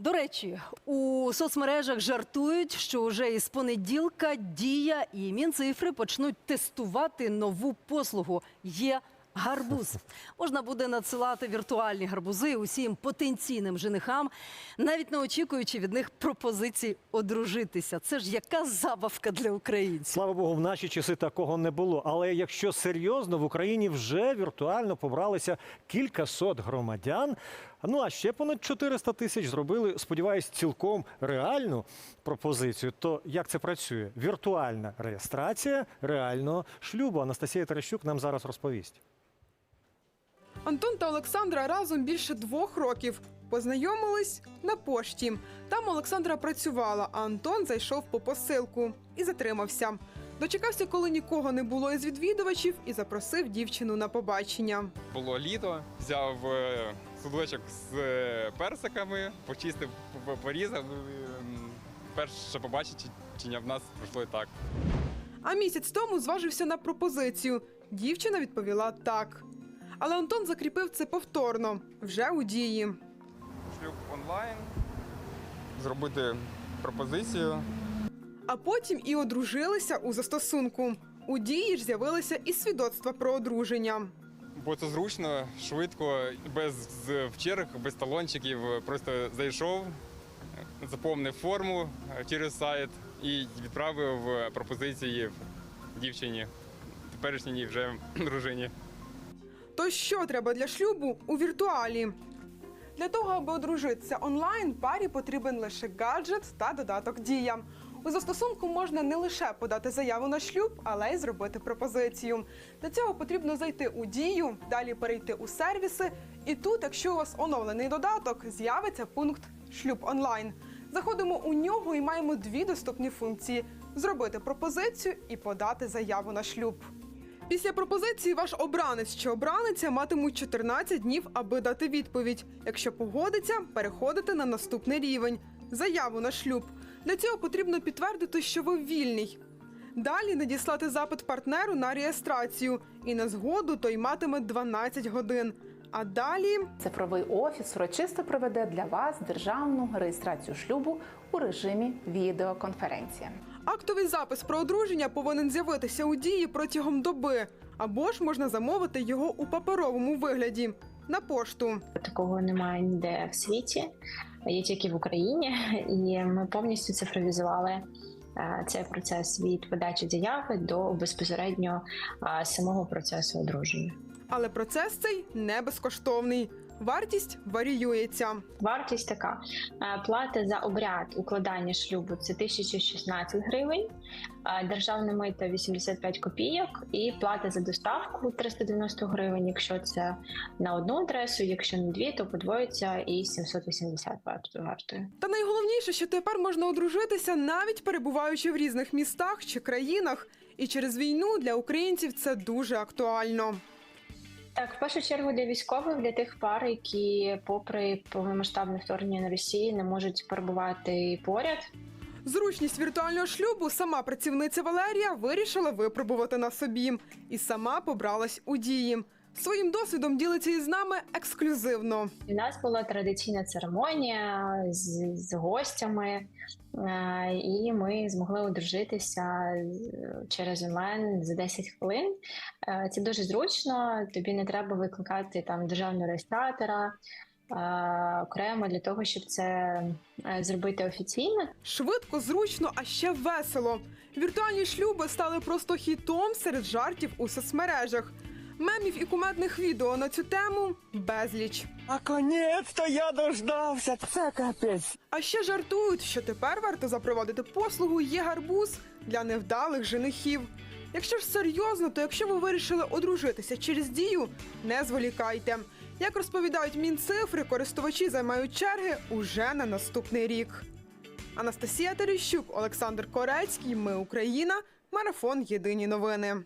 До речі, у соцмережах жартують, що вже із понеділка дія і мінцифри почнуть тестувати нову послугу. Є гарбуз. Можна буде надсилати віртуальні гарбузи усім потенційним женихам, навіть не очікуючи від них пропозицій одружитися. Це ж яка забавка для українців. Слава Богу, в наші часи такого не було. Але якщо серйозно, в Україні вже віртуально побралися кілька сот громадян. Ну а ще понад 400 тисяч зробили, сподіваюсь, цілком реальну пропозицію. То як це працює? Віртуальна реєстрація реального шлюбу. Анастасія Терещук нам зараз розповість. Антон та Олександра разом більше двох років. Познайомились на пошті. Там Олександра працювала, а Антон зайшов по посилку і затримався. Дочекався, коли нікого не було із відвідувачів, і запросив дівчину на побачення. Було літо, взяв е, судочок з е, персиками, почистив, порізав. М, Перше побачення в нас пройшло і так. А місяць тому зважився на пропозицію. Дівчина відповіла так. Але Антон закріпив це повторно, вже у дії. Шлюб онлайн, зробити пропозицію. А потім і одружилися у застосунку. У дії ж з'явилися і свідоцтва про одруження. Бо це зручно, швидко, без з- вчерг, без талончиків. Просто зайшов, заповнив форму е, через сайт і відправив е, пропозиції дівчині, теперішній вже дружині. То що треба для шлюбу у віртуалі? Для того, аби одружитися онлайн, парі потрібен лише гаджет та додаток Дія. У застосунку можна не лише подати заяву на шлюб, але й зробити пропозицію. Для цього потрібно зайти у дію, далі перейти у сервіси. І тут, якщо у вас оновлений додаток, з'явиться пункт Шлюб онлайн. Заходимо у нього і маємо дві доступні функції: зробити пропозицію і подати заяву на шлюб. Після пропозиції ваш обранець чи обраниця матимуть 14 днів, аби дати відповідь. Якщо погодиться, переходите на наступний рівень заяву на шлюб. Для цього потрібно підтвердити, що ви вільний. Далі надіслати запит партнеру на реєстрацію, і на згоду той матиме 12 годин. А далі Цифровий офіс урочисто проведе для вас державну реєстрацію шлюбу у режимі відеоконференції. Актовий запис про одруження повинен з'явитися у дії протягом доби, або ж можна замовити його у паперовому вигляді на пошту. Такого немає ніде в світі, є тільки в Україні, і ми повністю цифровізували е, цей процес від подачі заяви до безпосередньо е, самого процесу одруження. Але процес цей не безкоштовний. Вартість варіюється. Вартість така: Е, плата за обряд укладання шлюбу це 1016 гривень, е, державне мито 85 копійок, і плата за доставку 390 гривень. Якщо це на одну адресу, якщо на дві, то подвоїться і 780 варт- вартою. Та найголовніше, що тепер можна одружитися навіть перебуваючи в різних містах чи країнах. І через війну для українців це дуже актуально. Так, в першу чергу для військових, для тих пар, які, попри повномасштабне вторгнення на Росії, не можуть перебувати поряд. Зручність віртуального шлюбу сама працівниця Валерія вирішила випробувати на собі і сама побралась у дії. Своїм досвідом ділиться із нами ексклюзивно. У нас була традиційна церемонія з, з гостями, е, і ми змогли одружитися через онлайн за 10 хвилин. Е, Це дуже зручно. Тобі не треба викликати там державного реєстратора. е, Окремо для того, щоб це е, зробити офіційно, Швидко, зручно, а ще весело. Віртуальні шлюби стали просто хітом серед жартів у соцмережах. Мемів і кумедних відео на цю тему безліч. Наконец-то я дождався. Це капець. А ще жартують, що тепер варто запровадити послугу є гарбуз для невдалих женихів. Якщо ж серйозно, то якщо ви вирішили одружитися через дію, не зволікайте. Як розповідають мінцифри, користувачі займають черги уже на наступний рік. Анастасія Терещук, Олександр Корецький. Ми Україна. Марафон Єдині новини.